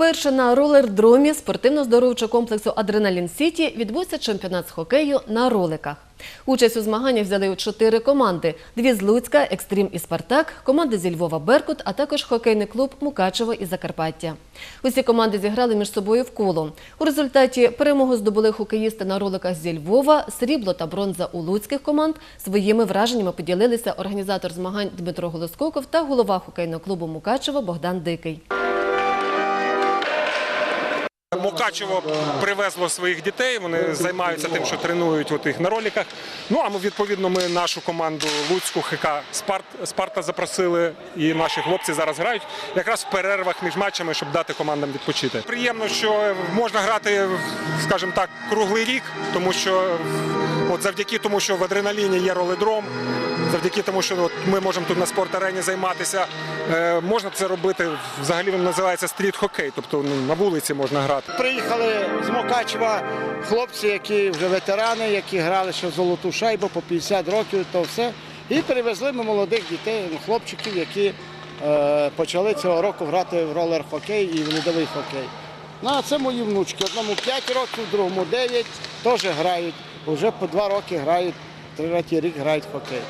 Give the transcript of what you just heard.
Вперше на ролердромі спортивно-здоровчого комплексу Адреналін Сіті відбувся чемпіонат з хокею на роликах. Участь у змаганнях взяли чотири команди: дві з Луцька, Екстрім і Спартак, команди зі Львова Беркут, а також хокейний клуб Мукачево і Закарпаття. Усі команди зіграли між собою в коло. У результаті перемогу здобули хокеїсти на роликах зі Львова, срібло та бронза у луцьких команд. Своїми враженнями поділилися організатор змагань Дмитро Голоскоков та голова хокейного клубу Мукачево Богдан Дикий. Мукачево привезло своїх дітей. Вони займаються тим, що тренують от їх на роліках. Ну а ми відповідно ми нашу команду Луцьку ХК Спарт Спарта запросили, і наші хлопці зараз грають якраз в перервах між матчами, щоб дати командам відпочити. Приємно, що можна грати, скажімо так, круглий рік, тому що от завдяки тому, що в адреналіні є роледром, завдяки тому, що от ми можемо тут на спорт-арені займатися. е, Можна це робити взагалі він називається стріт-хокей, тобто ну, на вулиці можна грати. Приїхали з Мукачева хлопці, які вже ветерани, які грали ще золоту шайбу по 50 років, то все. І привезли ми молодих дітей, ну, хлопчиків, які е, почали цього року грати в ролер-хокей і в льодовий хокей. Ну, а це мої внучки. Одному 5 років, другому 9, теж грають. Уже по 2 роки грають, третій рік грають в хокей.